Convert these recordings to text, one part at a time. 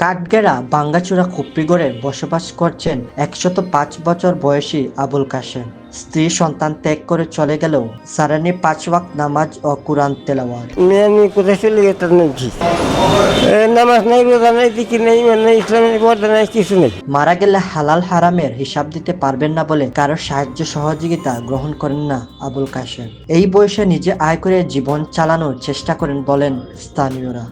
কাঠগেরা বাঙ্গাচুরা খুপড়িগড়ে বসবাস করছেন একশত পাঁচ বছর বয়সী আবুল কাশেম। স্ত্রী সন্তান ত্যাগ করে চলে গেলেও সারানি পাঁচ ওয়াক্ত নামাজ ও কোরআন তেলাওয়াত। মেয়ে আমি কোথায় চলে নামাজ নাই রোজা নাই দিকি নেই মানে ইসলামের পর্দা নাই কিছু নেই। মারা গেলে হালাল হারামের হিসাব দিতে পারবেন না বলে কারও সাহায্য সহযোগিতা গ্রহণ করেন না আবুল কাশেম। এই বয়সে নিজে আয় করে জীবন চালানোর চেষ্টা করেন বলেন স্থানীয়রা।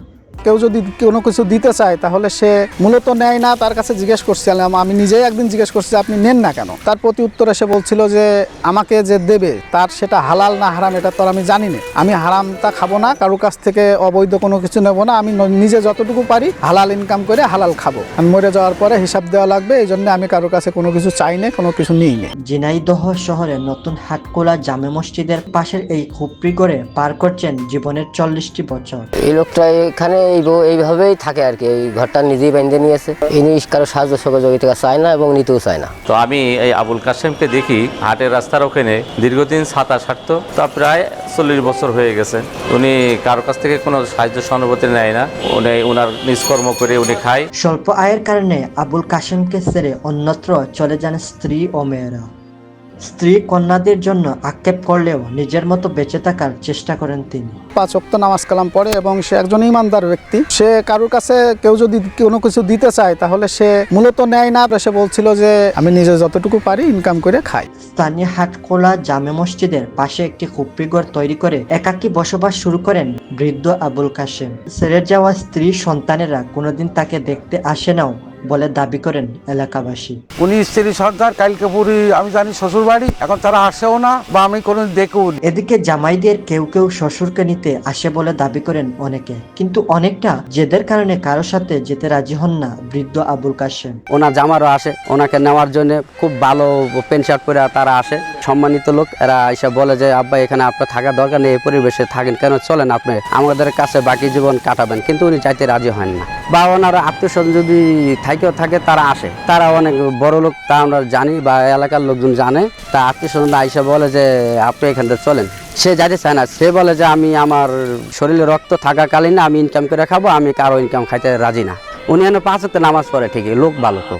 কেউ যদি কোনো কিছু দিতে চায় তাহলে সে মূলত নেয় না তার কাছে জিজ্ঞেস করছিলাম আমি নিজেই একদিন জিজ্ঞেস করছি আপনি নেন না কেন? তার প্রতি উত্তরে সে বলছিল যে আমাকে যে দেবে তার সেটা হালাল না হারাম এটা তো আর আমি জানি না। আমি হারামটা খাব না কারোর কাছ থেকে অবৈধ কোনো কিছু নেব না। আমি নিজে যতটুকু পারি হালাল ইনকাম করে হালাল খাব। আমি মরে যাওয়ার পরে হিসাব দেওয়া লাগবে এই জন্য আমি কারোর কাছে কোনো কিছু চাই না কোনো কিছু নিই না। ঝিনাইদহ শহরে নতুন হাটকোলা জামে মসজিদের পাশের এই খুপড়ি করে পার করছেন জীবনের চল্লিশটি বছর। এই লোকটা এখানে এই বউ এইভাবেই থাকে আর কি। এই ঘরটা নিজেই বেঁধে নিয়েছে। ইনি কারও সাহায্য সহযোগিতা চায় না এবং নিতেও চায় না। তো আমি এই আবুল কাশেমকে দেখি হাটের রাস্তার ওখানে দীর্ঘদিন সাঁতার সারতো। তা প্রায় চল্লিশ বছর হয়ে গেছে। উনি কারও কাছ থেকে কোনো সাহায্য সহানুভূতি নেয় না। উনি উনার নিষ্কর্ম করে উনি খায়। স্বল্প আয়ের কারণে আবুল কাশেমকে ছেড়ে অন্যত্র চলে যান স্ত্রী ও মেয়েরা। স্ত্রী কন্যাদের জন্য আক্ষেপ করলেও নিজের মতো বেঁচে থাকার চেষ্টা করেন তিনি। পাঁচ অক্ত নামাজ কালাম পড়ে এবং সে একজন ইমানদার ব্যক্তি। সে কারোর কাছে কেউ যদি কোনো কিছু দিতে চায় তাহলে সে মূলত নেয় না। সে বলছিল যে আমি নিজে যতটুকু পারি ইনকাম করে খাই। স্থানীয় হাটকোলা জামে মসজিদের পাশে একটি খুপড়িঘর তৈরি করে একাকী বসবাস শুরু করেন বৃদ্ধ আবুল কাশেম। ছেড়ে যাওয়া স্ত্রী সন্তানেরা কোনোদিন তাকে দেখতে আসে নাও। বলে দাবি করেন এলাকাবাসী। উনি স্ত্রী সর্দার কালকেপুরি আমি জানি শ্বশুর বাড়ি এখন তারা আসেও না বা আমি কোনো দেখেও এদিকে জামাইদের কেউ কেউ শ্বশুরকে নিতে আসে বলে দাবি করেন অনেকে কিন্তু অনেকটা জেদের কারণে কারও সাথে যেতে রাজি হন না বৃদ্ধ আবুল কাশেম। ওনার জামারও আসে ওনাকে নেওয়ার জন্য খুব ভালো প্যান্ট শার্ট পরে তারা আসে। সম্মানিত লোক এরা এসে বলে যে আব্বা এখানে আপনার থাকার দরকার নেই এই পরিবেশে থাকেন কেন চলেন আপনি? আমাদের কাছে বাকি জীবন কাটাবেন। কিন্তু উনি চাইতে রাজি হন না। বা ওনার আত্মীয়স্বজন যদি থাকেও থাকে, তারা আসে। তারা অনেক বড় লোক, তা আমরা জানি বা এলাকার লোকজন জানে। তা আত্মীয় স্বজন আইসা বলে যে, আপনি এখান থেকে চলেন। সে যাইতে চায় না। সে বলে যে, আমি আমার শরীরে রক্ত থাকাকালীন আমি ইনকাম করে খাব, আমি কারও ইনকাম খাইতে রাজি না। উনি পাঁচ ওয়াক্ত নামাজ পড়ে, ঠিকই। লোক ভালো তো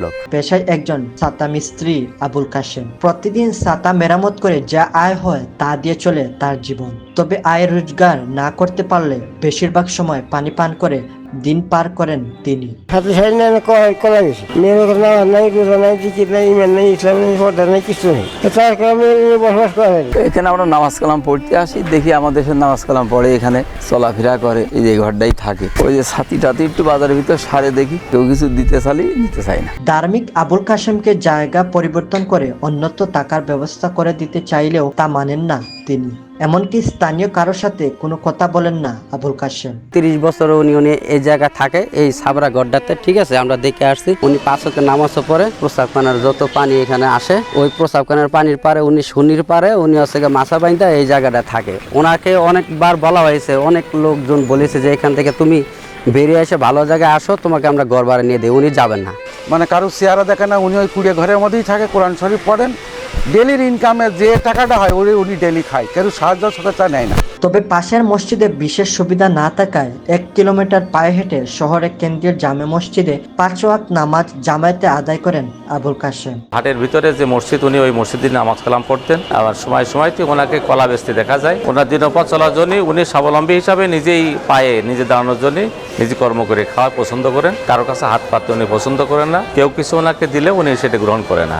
লোক। পেশায় একজন ছাতা মিস্ত্রি আবুল কাশেম। প্রতিদিন ছাতা মেরামত করে যা আয় হয়, তা দিয়ে চলে তার জীবন। তবে আয় রোজগার না করতে পারলে বেশিরভাগ সময় পানি পান করে দিন পার করেন তিনি। হাতে সাইড না কলা গেছে মেয়ের নামাজ নাই রোজা নাই দিকি নাই ইমান নাই ইসলামের পর্দা নাই কিছু নেই। তার কারণে বসবাস করে। এখানে আমরা নামাজ কালাম পড়তে আসি দেখি আমাদের দেশের নামাজ কালাম পড়ে এখানে চলাফেরা করে এই যে ঘরটাই থাকে। ওই যে সাথী টাতি একটু বাজারের ভিতর সারে দেখি কেউ কিছু দিতে চালি নিতে চাই না। ধার্মিক আবুল কাশেমকে জায়গা পরিবর্তন করে অন্যত্র টাকার ব্যবস্থা করে দিতে চাইলেও তা মানেন না তিনি। এমনকি স্থানীয় কারোর সাথে কোনো কথা বলেন না আবুল কাশেম। তিরিশ বছর উনি উনি এই জায়গা থাকে এই সাবরা গড্ডাতে ঠিক আছে? আমরা দেখে আসছি। উনি পাঁচ ওয়াক্ত নামাজ পরে প্রস্রাবখানার যত পানি এখানে আসে ওই প্রস্রাবখানার পানির পারে উনি শুনির পারে উনি হচ্ছে গিয়ে মাছা বাইন্দা এই জায়গাটা থাকে। ওনাকে অনেকবার বলা হয়েছে অনেক লোকজন বলেছে যে এখান থেকে তুমি বেরিয়ে এসে ভালো জায়গায় আসো তোমাকে আমরা ভাড়া নিয়ে দিই উনি যাবেন না। মানে কারও চেহারা দেখে না উনি ওই কুড়িয়ে ঘরের মধ্যেই থাকে কোরআন শরীফ পড়েন ডেলির ইনকামে যে টাকাটা হয় ওই উনি ডেলি খায়। কেউ সাহায্য সহায়তা নেয় না? তবে পাশের মসজিদে বিশেষ সুবিধা না থাকায় এক কিলোমিটার পায়ে হেঁটে শহরের কেন্দ্রীয় জামে মসজিদে পাঁচ ওয়াক্ত নামাজ জামায়াতে আদায় করেন আবুল কাশেম। হাটের ভিতরে যে মসজিদ উনি ওই মসজিদে নামাজ কালাম পড়তেন। আবার সময় সময়তে ওনাকে কলা বেচতে দেখা যায়। ওনার দিনপথ চলার জন্য উনি স্বাবলম্বী হিসাবে নিজেই পায়ে নিজে দাঁড়ানোর জন্য নিজে কর্ম করে খাওয়া পছন্দ করেন। কারও কাছে হাত পাততে উনি পছন্দ করেন না। কেউ কিছু ওনাকে দিলে উনি সেটা গ্রহণ করে না।